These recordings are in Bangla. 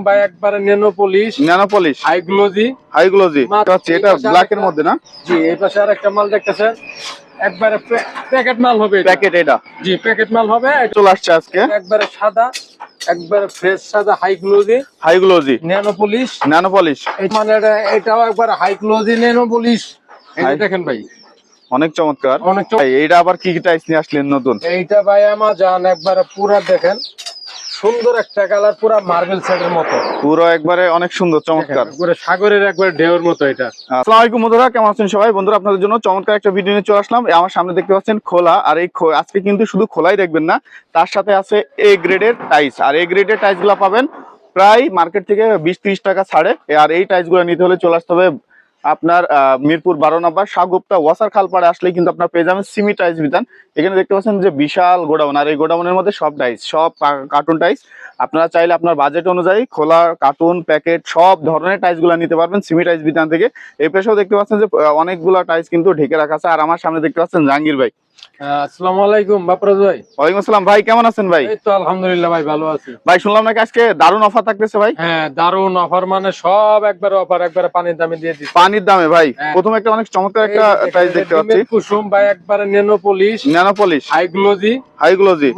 ভাই একবারে nano polish nano polish high glossy high glossy এটা ব্ল্যাক এর মধ্যে না? জি এই পাশে আর একটা মাল দেখতেছেন। একবারে প্যাকেট মাল হবে প্যাকেট এটা। জি প্যাকেট মাল হবে। চলে আসছে আজকে। একবারে সাদা একবারে ফ্রেশ সাদা high glossy high glossy nano polish nano polish মানে এটা এটাও একবারে হাই গ্লোজি ন্যানো পলিশ এই দেখেন ভাই। অনেক চমৎকার। অনেক এইটা আবার কি কি টাইস নিয়ে আসলেন নতুন? এইটা ভাই আমাজন একবারে পুরা দেখেন। সুন্দর একটা কালার পুরা মার্বেল সেটের মতো। পুরো একবারে অনেক সুন্দর চমৎকার। একবারে সাগরের একবার ঢেউর মতো এটা। আসসালামু আলাইকুম বন্ধুরা কেমন আছেন সবাই? বন্ধুরা আপনাদের জন্য চমৎকার একটা ভিডিও নিয়ে চলে আসলাম। আমার সামনে দেখতে পাচ্ছেন খোলা আর এই আজকে কিন্তু শুধু খোলাই দেখবেন না তার সাথে আছে এ গ্রেডের টাইস আর এ গ্রেডের টাইসগুলা পাবেন প্রায় মার্কেট থেকে বিশ ত্রিশ টাকা ছাড়ে। আর এই টাইসগুলো নিতে হলে চলে আসতে হবে আপনার মিরপুর বারো নম্বর, সাগুপ্তা ওয়াসার খালপাড়ে আসলে কিন্তু আপনার পেয়ে যাবেন সিমি টাইস বিধান। এখানে দেখতে পাচ্ছেন যে বিশাল গোডাউন, আর এই গোডাউনের মধ্যে সব টাইস সব কার্টুন টাইস আপনারা চাইলে আপনার বাজেট অনুযায়ী খোলা, কার্টুন, প্যাকেট, সব ধরনের টাইসগুলা নিতে পারবেন সিমি টাইস বিধান থেকে। এই পেশাও দেখতে পাচ্ছেন যে অনেকগুলো টাইস কিন্তু ঢেকে রাখা আছে। আর আমার সামনে দেখতে পাচ্ছেন জাহাঙ্গীর ভাই। আসসালামু আলাইকুম বাপরাজ ভাই। ওয়ালাইকুম আসসালাম ভাই কেমন আছেন ভাই? এই তো আলহামদুলিল্লাহ ভাই ভালো আছি। ভাই শুনলাম নাকি আজকে দারুণ অফার থাকতেছে ভাই? হ্যাঁ দারুণ অফার মানে সব একবার অফার একবারে পানির দামে দিয়ে দিচ্ছি। পানির দামে ভাই হ্যাঁ। প্রথমে একটা অনেক চমৎকার একটা এটা দেখতে পাচ্ছি। কুসুম ভাই একবারে নেনো পলিশ ন্যানো পলিশ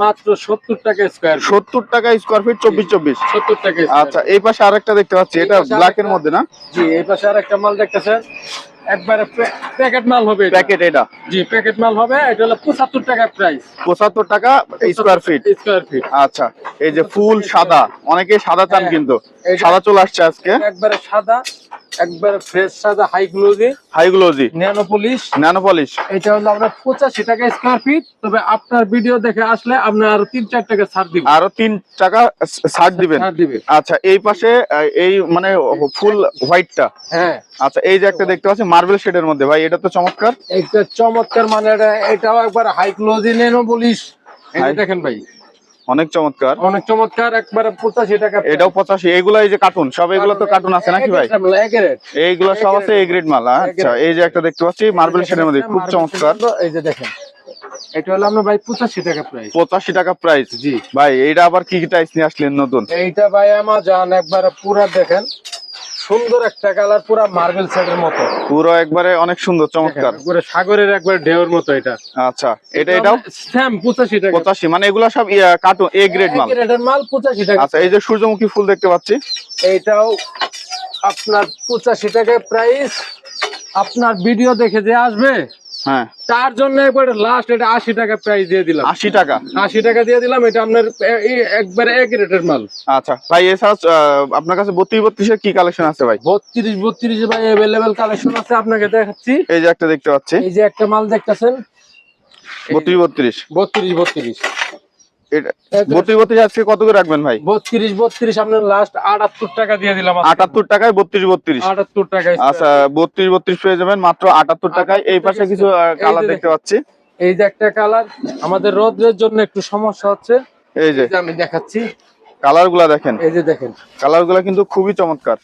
মাত্র সত্তর টাকা স্কোয়ার সত্তর টাকা স্কোয়ার ফিট চব্বিশ চব্বিশ। সত্তর টাকা আচ্ছা এই পাশে আরেকটা দেখতে পাচ্ছি এটা ব্ল্যাক এর মধ্যে না? জি এই পাশে আর একটা মাল দেখতেছেন। একবারে প্যাকেট মাল হবে প্যাকেট এটা। জি প্যাকেট মাল হবে। এটা হলো টাকা প্রাইস পঁচাত্তর টাকা স্কোয়ার ফিট স্কোয়ার ফিট আচ্ছা এই যে ফুল সাদা অনেকে সাদা চান হ্যাঁ। কিন্তু। এইটা- সাদা চলে আসছে আজকে। একবারে সাদা। একবারে ফ্রেশ সাদা high glossy high glossy nano polish nano polish এটা হলো আপনার পঁচাশি টাকা স্কোয়ার ফিট তবে আপনার ভিডিও দেখে আসলে আপনার আরও তিন চার টাকা ছাড় দিব। আরও তিন টাকা ছাড় দিবেন। আচ্ছা এই পাশে এই মানে ফুল হোয়াইটটা হ্যাঁ। আচ্ছা এই যে একটা দেখতে পাচ্ছি মার্বেল শেডের মধ্যে। ভাই এটা তো চমৎকার। এটা চমৎকার মানে এটা এটাও একবার হাই ক্লোজি ন্যানো পলিশ এই দেখেন ভাই। অনেক চমৎকার। অনেক চমৎকার একবারে পঁচাশি টাকা এটাও পঁচাশি এগুলো এই যে কার্টুন সব এগুলো তো কার্টুন আছে নাকি ভাই? এইগুলা এইগুলো সব আছে এই গ্রেড মাল আচ্ছা এই যে একটা দেখতে পাচ্ছি মার্বেল শেডের মধ্যে খুব চমৎকার। এই যে দেখেন। এটা হলো আমরা ভাই পঁচাশি টাকা প্রাইস পঁচাশি টাকা প্রাইস জি। ভাই এইটা আবার কি কি টাইস নিয়ে আসলেন নতুন? এইটা ভাই আমাজন একবার পুরা দেখেন। সুন্দর একটা কালার পুরা মার্বেল সেটের মতো। পুরো একবারে অনেক সুন্দর চমৎকার। পুরো সাগরের একবার ঢেউর মতো এটা। আচ্ছা এটা এটাও? স্যাম পঁচাশি টাকা। পঁচাশি মানে এগুলো সব কার্টুন এ গ্রেড মাল। গ্রেডের মাল পঁচাশি টাকা। আচ্ছা এই যে সূর্যমুখী ফুল দেখতে পাচ্ছি। এটাও আপনার পঁচাশি টাকা প্রাইস আপনার ভিডিও দেখে যে আসবে হ্যাঁ। তার জন্য একবার লাস্ট এটা আশি টাকা প্রাইস দিয়ে দিলাম। আশি টাকা। আশি টাকা দিয়ে দিলাম এটা আপনার একবারে এক রেটের মাল। আচ্ছা ভাই এছাড়া আপনার কাছে বত্রিশ বত্রিশের কি কালেকশন আছে ভাই? বত্রিশ বত্রিশ ভাই অ্যাভেলেবেল কালেকশন আছে আপনাকে দেখাচ্ছি। এই যে একটা দেখতে পাচ্ছি। এই যে একটা মাল দেখতেছেন। বত্রিশ বত্রিশ। বত্রিশ বত্রিশ। বত্রিশ আজকে কত করে রাখবেন ভাই? বত্রিশ বত্রিশ আপনার লাস্ট আটাত্তর টাকা দিয়ে দিলাম আটাত্তর টাকায় বত্রিশ বত্রিশ আটাত্তর টাকায় আচ্ছা বত্রিশ বত্রিশ পেয়ে যাবেন মাত্র আটাত্তর টাকায়। এই পাশে কিছু কালার দেখতে পাচ্ছি। এই যে একটা কালার আমাদের রোদ্রের জন্য একটু সমস্যা হচ্ছে। এই যে। আমি দেখাচ্ছি। কালারগুলা দেখেন। এই যে দেখেন। কালারগুলা কিন্তু খুবই চমৎকার।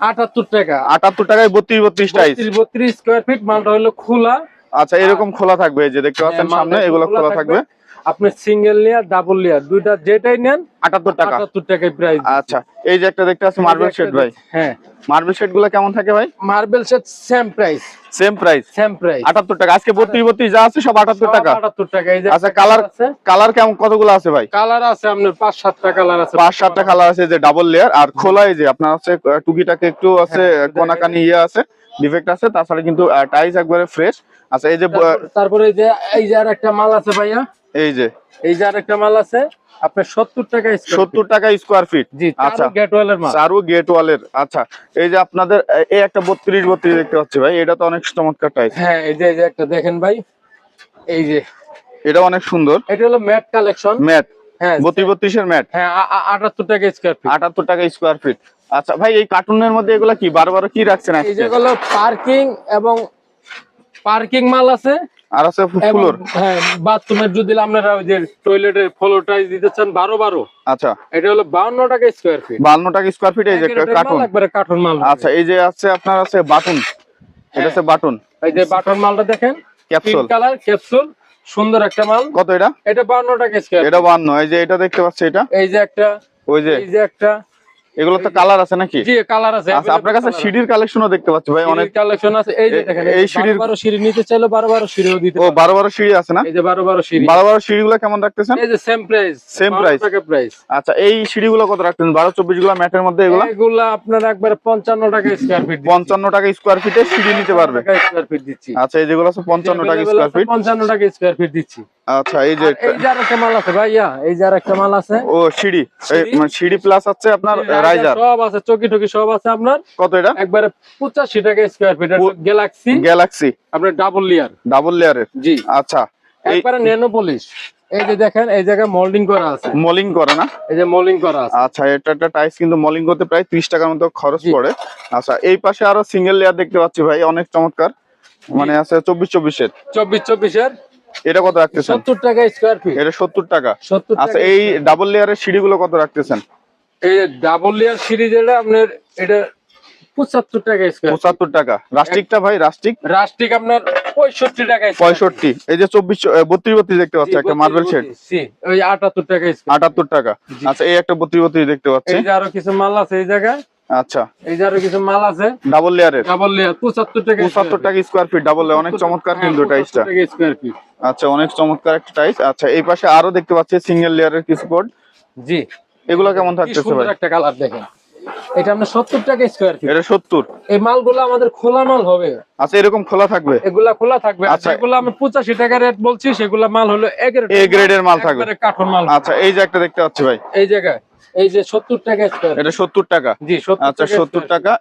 আটাত্তর টাকা। আটাত্তর টাকায় বত্রিশ বত্রিশ টাইস। বত্রিশ স্কোয়ার ফিট মালটা হলো খোলা। আচ্ছা এরকম খোলা থাকবে এই যে দেখতে পাচ্ছেন হ্যাঁ, সামনে মালটা এগুলো খোলা থাকবে। আপনি সিঙ্গেল লেয়ার ডাবল লেয়ার দুইটা যেটাই নেন আটাত্তর টাকা। আটাত্তর টাকায় প্রাইস আচ্ছা এই যে একটা দেখতে আছে মার্বেল শেড ভাই। হ্যাঁ। মার্বেল শেডগুলো কেমন থাকে ভাই? Marble shade same price same price same price আটাত্তর টাকা। আজকে বত্রিশ বত্রিশ যা আছে সব আটাত্তর টাকা। আটাত্তর টাকা। এই যে আচ্ছা কালার আছে। কালার কেমন? কতগুলো আছে ভাই? কালার আছে আপনার পাঁচ সাতটা কালার আছে। পাঁচ সাতটা কালার আছে যে ডাবল লেয়ার আর খোলা এই যে আপনার আহ, টুকিটাকে একটু আছে হ্যাঁ, কোনাকানি ইয়ে আছে ডিফেক্ট আছে তাছাড়া কিন্তু টাইস একবারে ফ্রেশ আচ্ছা এই যে তারপরে এই যে এই যে আর একটা মাল আছে ভাইয়া। এই যে। এই যে আর একটা মাল আছে আপনার সত্তর টাকা সত্তর টাকা স্কোয়ার ফিট জি আচ্ছা। গেটওয়ালের চারু আচ্ছা। এই যে আপনাদের এই একটা বত্রিশ বত্রিশ দেখতে পাচ্ছি ভাই এটা তো অনেক চমৎকার টাইস হ্যাঁ এই যে এই যে একটা দেখেন ভাই এই যে। এটা অনেক সুন্দর। এটা হলো ম্যাট কালেকশন ম্যাট হ্যাঁ বত্রিশ বত্রিশের ম্যাট হ্যাঁ আটাত্তর টাকা স্কোয়ার ফিট আটাত্তর টাকা স্কোয়ার ফিট আচ্ছা ভাই এই কার্টুনের মধ্যে এগুলা কি? বারো বারো কি রাখছেন এই যেগুলো পার্কিং এবং পার্কিং মাল আছে। আর আছে ফুলোর। হ্যাঁ বাথরুমের যদি আপনারা ওই যে টয়লেটের ফ্লোর টাইস দিতে চান বারো বারো। আচ্ছা। এটা হলো বাউন্ন টাকা স্কোয়ার ফিট বান্ন টাকা স্কোয়ার ফিট এই যে কার্টুন একবারে কার্টুন মাল আচ্ছা এই যে আছে আপনার আছে বাটন। এটা আছে বাটন। এই যে বাটন মালটা দেখেন ক্যাপসুল। কালার ক্যাপসুল সুন্দর একটা মাল। কত এটা? এটা বাউন্ন টাকা স্কোয়ার এটা বান্ন এই যে এটা দেখতে পাচ্ছি এটা। এই যে একটা ওই যে। এই যে একটা এগুলো তো কালার আছে নাকি? জি কালার আছে। আচ্ছা আপনার কাছে সিডির কালেকশনও দেখতে পাচ্ছি ভাই অনেক। কালেকশন আছে। এই যে দেখেন এই সিঁড়ির- সিঁড়ির বারো সিঁড়ি নিতে চাইলে বারো বারো সিঁড়িও দিতে ও পারবেন। বারো বারো সিঁড়ি আছে না? এই যে বারো বারো সিঁড়ি। বারো বারো সিঁড়িগুলো কেমন রাখতেছেন? এই যে সেম প্রাইস Same price? টাকা প্রাইস আচ্ছা এই সিঁড়িগুলো কত রাখতেছেন? বারো চব্বিশগুলো ম্যাটের মধ্যে এগুলো? এগুলা আপনার একবার পঞ্চান্ন টাকা স্কোয়ার ফিট পঞ্চান্ন টাকা স্কোয়ার ফিটে সিঁড়ি নিতে পারবে। স্কোয়ার ফিট দিচ্ছি। আচ্ছা এই যেগুলো আছে পঞ্চান্ন টাকা Available স্কোয়ার ফিট পঞ্চান্ন টাকা স্কোয়ার ফিট দিচ্ছি। আচ্ছা এই যে এই যে আরেকটা মাল আছে ভাইয়া এই যে আরেকটা মাল আছে। ও সিঁড়ি। মানে সিঁড়ি প্লাস আছে আপনার রাইজার। সব আছে চকি টকি সব আছে আপনার। কত এটা? একবারে পঁচাশি টাকা স্কোয়ার ফিট গ্যালাক্সি গ্যালাক্সি আপনার ডাবল লেয়ার ডাবল লেয়ারের জি। আচ্ছা। একবারে ন্যানো পলিশ এই যে দেখেন এই জায়গায় মোল্ডিং করা আছে। মলিং করে না? এই যে মোল্ডিং করা আছে। আচ্ছা এটা একটা টাইস কিন্তু মলিং করতে প্রায় ত্রিশ টাকার মতো খরচ। পড়ে। আচ্ছা এই পাশে আরও সিঙ্গেল লেয়ার দেখতে পাচ্ছি ভাই অনেক চমৎকার। মানে আছে চব্বিশ চব্বিশের। চব্বিশ চব্বিশের। এটা কত রাখতেছেন? সত্তর টাকা স্কোয়ার ফিট এটা সত্তর টাকা। সত্তর আচ্ছা টাকা এই ডাবল লেয়ারের সিঁড়িগুলো কত রাখতেছেন? এই ডাবল লেয়ার সিরিজ এটা আপনার এটা পঁচাত্তর টাকা স্কোয়ার পঁচাত্তর টাকা। রাস্টিকটা ভাই রাস্টিক? রাস্টিক আপনার পঁয়ষট্টি টাকা square feet। পঁয়ষট্টি। এই যে চব্বিশ বত্রিশ বত্রিশ দেখতে পাচ্ছি একটা মার্বেল শেড জি, ওই আটাত্তর টাকা square আটাত্তর টাকা। আচ্ছা এই একটা বত্রিশ বত্রিশ দেখতে পাচ্ছি। এই যে আরও কিছু মাল আছে এই জায়গায়। আচ্ছা। এই যে আরও কিছু মাল আছে। ডাবল লেয়ারের ডাবল লেয়ার টাকা পঁচাত্তর টাকা স্কোয়ার ফিট ডাবল লেয়ার অনেক চমৎকার কিন্তু টাইসটা স্কোয়ার ফিট আচ্ছা অনেক চমৎকার একটা টাইস আচ্ছা এই পাশে আরও দেখতে পাচ্ছি সিঙ্গেল লেয়ারের কিছু কোড জি। এগুলো কেমন থাকতেছে ভাই? একটা কালার দেখেন। এটা আপনার সত্তর টাকা স্কোয়ার ফিট এটা এই মালগুলো আমাদের খোলা মাল হবে। আচ্ছা এরকম খোলা থাকবে? এগুলা খোলা থাকবে। আচ্ছা। এগুলো আমি পঁচাশি টাকা রেট বলছি সেগুলা মাল হলো এ গ্রেডের মাল থাকবে। কাঠন মাল। আচ্ছা এই যে একটা দেখতে পাচ্ছি ভাই। এই জায়গায়। এই যে সত্তর টাকা স্কোয়ার এটা সত্তর টাকা? জি আচ্ছা সত্তর টাকা।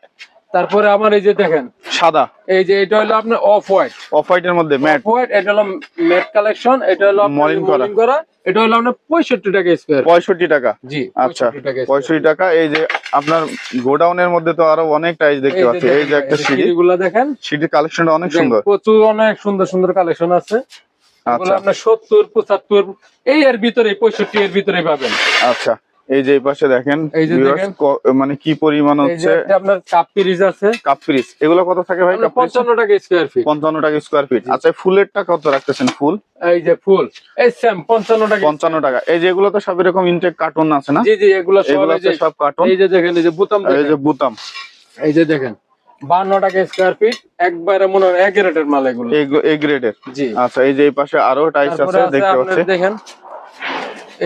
তারপরে আমার এই যে দেখেন সাদা। এই যে এটা হলো আপনার অফ হোয়াইট অফ হোয়াইট এর মধ্যে ম্যাট হোয়াইট এটা হলো ম্যাট কালেকশন এটা হলো Molding করা। এটা হলো আপনার পঁয়ষট্টি টাকা স্কোয়ার পঁয়ষট্টি টাকা? জি আচ্ছা 65 টাকা পঁয়ষট্টি টাকা। এই যে আপনার গোডাউনের মধ্যে তো আরও অনেক টাইস দেখতে পাচ্ছি। এই যে একটা সিঁড়ি। সিঁড়িগুলো দেখেন। সিঁড়ির কালেকশনটা অনেক সুন্দর। প্রচুর অনেক সুন্দর সুন্দর কালেকশন আছে। আচ্ছা। আপনার সত্তর পঁচাত্তর এই এর ভিতরে পঁয়ষট্টি এর ভিতরে পাবেন। আচ্ছা। এই যে এই পাশে দেখেন এই যে দেখেন। মানে কি পরিমাণ হচ্ছে আপনার কাপ পিরিজ আছে কাপ এগুলো কত থাকে ভাই আপনার কাপ পিস পঞ্চান্ন টাকা স্কোয়ার ফিট পঞ্চান্ন টাকা স্কোয়ার ফিট আচ্ছা ফুলেরটা কত রাখতেছেন ফুল এই যে ফুল এই সেম টাকা এই যে এগুলো তো সব এরকম ইনটেক কার্টুন আছে না জি জি এগুলো সব এই যে হচ্ছে সব কার্টুন এই যে দেখেন এই যে বুতাম এই যে বুতাম এই যে দেখেন বান্ন টাকা স্কোয়ার ফিট একবারে মনে হয় এক রেটের মাল এগুলো এই গ্রেডের জি আচ্ছা এই যে এই পাশে আরও তারপরে আছে দেখতে দেখেন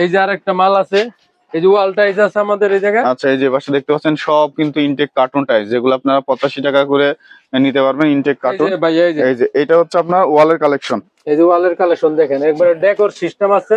এই যে আরেকটা মাল আছে এই যে ওয়াল টাইস আছে আমাদের এই জায়গায়? আচ্ছা এই যে পাশে দেখতে পাচ্ছেন সব কিন্তু ইনটেক কার্টুন টাইস যেগুলো আপনারা পঁচাশি টাকা করে নিতে পারবেন ইনটেক কার্টুন এই যে। এটা হচ্ছে আপনার ওয়ালের কালেকশন এই যে ওয়ালের কালেকশন দেখেন একবারে ডেকোর সিস্টেম আছে।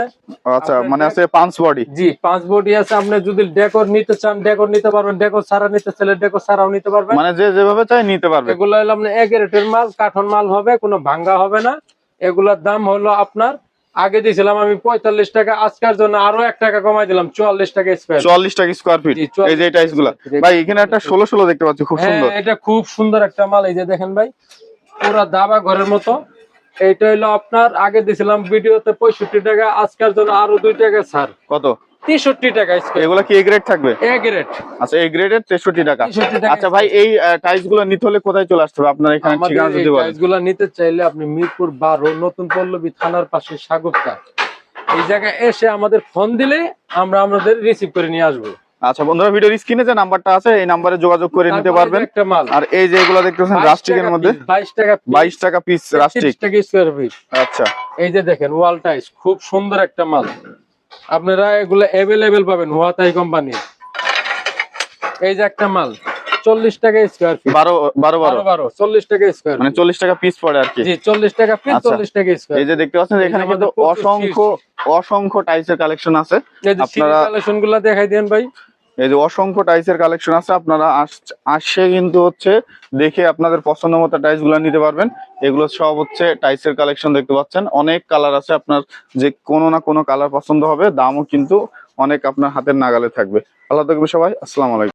আচ্ছা মানে আছে পাঁচ বডি জি পাঁচ বডি আছে আপনি যদি ডেকোর নিতে চান ডেকোর নিতে পারবেন ডেকোর ছাড়া নিতে চাইলে ডেকোর ছাড়াও নিতে পারবেন। মানে যে যেভাবে চাই নিতে পারবে। এগুলো হলো এক রেটের মাল কাঠন মাল হবে কোনো ভাঙ্গা হবে না। এগুলোর দাম হলো আপনার আগে দিয়েছিলাম আমি পঁয়তাল্লিশ টাকা আজকের জন্য আরও এক টাকা কমাই দিলাম চুয়াল্লিশ টাকা স্কোয়ার চুয়াল্লিশ টাকা স্কোয়ার ফিট এই যে টাইসগুলা। ভাই এখানে একটা ষোলো ষোলো দেখতে পাচ্ছি খুব হ্যাঁ সুন্দর। এটা খুব সুন্দর একটা মাল এই যে দেখেন ভাই পুরা দাবা ঘরের মতো। এইটা হলো আপনার আগে দিয়েছিলাম ভিডিওতে পঁয়ষট্টি টাকা আজকের জন্য আরও দুই টাকা ছাড়। কত? তেষট্টি টাকা স্কোয়ার এগুলা কি এ গ্রেড থাকবে? রেট আচ্ছা গ্রেডের তেষট্টি টাকা। 63 টাকা আচ্ছা ভাই এই টাইসগুলো নিতে হলে কোথায় চলে আসতে হবে? আপনার এখানে ঠিকানা যদি বলেন টাইলসগুলা নিতে চাইলে আপনি মিরপুর বারো নতুন পল্লবী থানার পাশে সাগরটা এই জায়গায় এসে আমাদের ফোন দিলে আমরা আমাদের রিসিভ করে নিয়ে আসব। আচ্ছা বন্ধুরা ভিডিওর স্ক্রিনে যে নাম্বারটা আছে এই নাম্বারে যোগাযোগ করে নিতে পারবেন। আর এই যে এগুলো দেখতেছেন 22 রাস্টিকের মধ্যে। piece, 22 টাকা বাইশ টাকা পিস রাস্টিক টাকা স্কোয়ার ফিট আচ্ছা। এই যে দেখেন ওয়াল টাইস খুব সুন্দর একটা মাল। আপনারা এগুলো অ্যাভেলেবেল পাবেন হুয়াতাই কোম্পানি এই যে একটা মাল চল্লিশ টাকা স্কোয়ার ফিট বারো বারো বারো। বারো চল্লিশ টাকা স্কোয়ার মানে চল্লিশ টাকা পিস পড়ে আর কি। জি চল্লিশ টাকা আচ্ছা। চল্লিশ টাকা স্কোয়ার এই যে দেখতে পাচ্ছেন এখানে কিন্তু অসংখ্য অসংখ্য টাইসের কালেকশন আছে। আপনারা- কালেকশনগুলা দেখাই দেন ভাই। এই যে অসংখ্য টাইসের কালেকশন আছে, আপনারা আসে আসছে কিন্তু হচ্ছে দেখে আপনাদের পছন্দ মতো টাইসগুলো নিতে পারবেন। এগুলো সব হচ্ছে টাইসের কালেকশন দেখতে পাচ্ছেন। অনেক কালার আছে আপনার, যে কোনো না কোনো কালার পছন্দ হবে, দামও কিন্তু অনেক আপনার হাতের নাগালে থাকবে। আল্লাহ থাকবে সবাই, আসসালামু আলাইকুম।